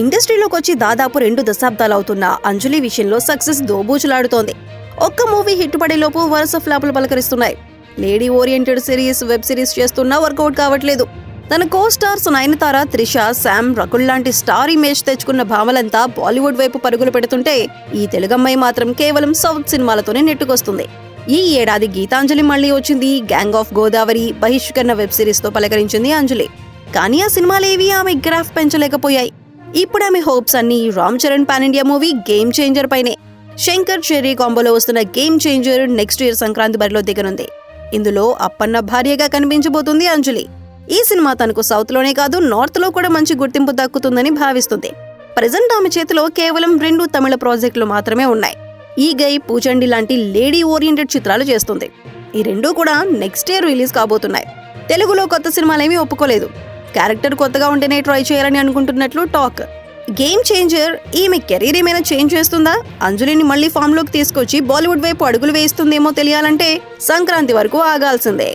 ఇండస్ట్రీలోకి వచ్చి దాదాపు రెండు దశాబ్దాలు అవుతున్న అంజలి విషయంలో సక్సెస్ దోబూచులాడుతోంది. ఒక్క మూవీ హిట్ పడేలోపు వరుస ఫ్లాపులు పలకరిస్తున్నాయి. Lady oriented series web series చేస్తున్నా వర్కౌట్ కావట్లేదు. తన కో స్టార్స్ నయనతార త్రిష శామ్ రకుల్ లాంటి స్టార్ ఇమేజ్ తెచ్చుకున్న భామలంతా బాలీవుడ్ వైపు పరుగులు పెడుతుంటే ఈ తెలుగమ్మాయి మాత్రం కేవలం సౌత్ సినిమాలతోనే నెట్టుకొస్తుంది. ఈ ఏడాది గీతాంజలి మళ్ళీ వచ్చింది. గ్యాంగ్ ఆఫ్ గోదావరి బహిష్కరణ వెబ్ సిరీస్తో పలకరించింది అంజలి. కానీ ఆ సినిమాలేవి ఆమె గ్రాఫ్ పెంచలేకపోయాయి. ఇప్పుడు ఆమె హోప్స్ అన్ని Ram Charan pan India movie game changer పైనే. శంకర్ చెర్రీ కాంబోలో వస్తున్న game changer next year Sankranti బరిలో దిగనుంది. ఇందులో అప్పన్న భార్యగా కనిపించబోతుంది అంజలి. ఈ సినిమా తనకు సౌత్లోనే కాదు నార్త్లో కూడా మంచి గుర్తింపు దక్కుతుందని భావిస్తుంది. ప్రజెంట్ ఆమె చేతిలో కేవలం రెండు తమిళ ప్రాజెక్టులు మాత్రమే ఉన్నాయి. ఈ గై పూచండి లాంటి లేడీ ఓరియంటెడ్ చిత్రాలు చేస్తుంది. ఈ రెండూ కూడా నెక్స్ట్ ఇయర్ రిలీజ్ కాబోతున్నాయి. తెలుగులో కొత్త సినిమాలేమీ ఒప్పుకోలేదు. క్యారెక్టర్ కొత్తగా ఉంటేనే ట్రై చేయాలని అనుకుంటున్నట్లు టాక్. గేమ్ చేంజర్ ఈమె కెరీర్ ఏమైనా చేంజ్ చేస్తుందా? అంజలిని మళ్ళీ ఫామ్లోకి తీసుకొచ్చి బాలీవుడ్ వైపు అడుగులు వేస్తుందేమో తెలియాలంటే సంక్రాంతి వరకు ఆగాల్సిందే.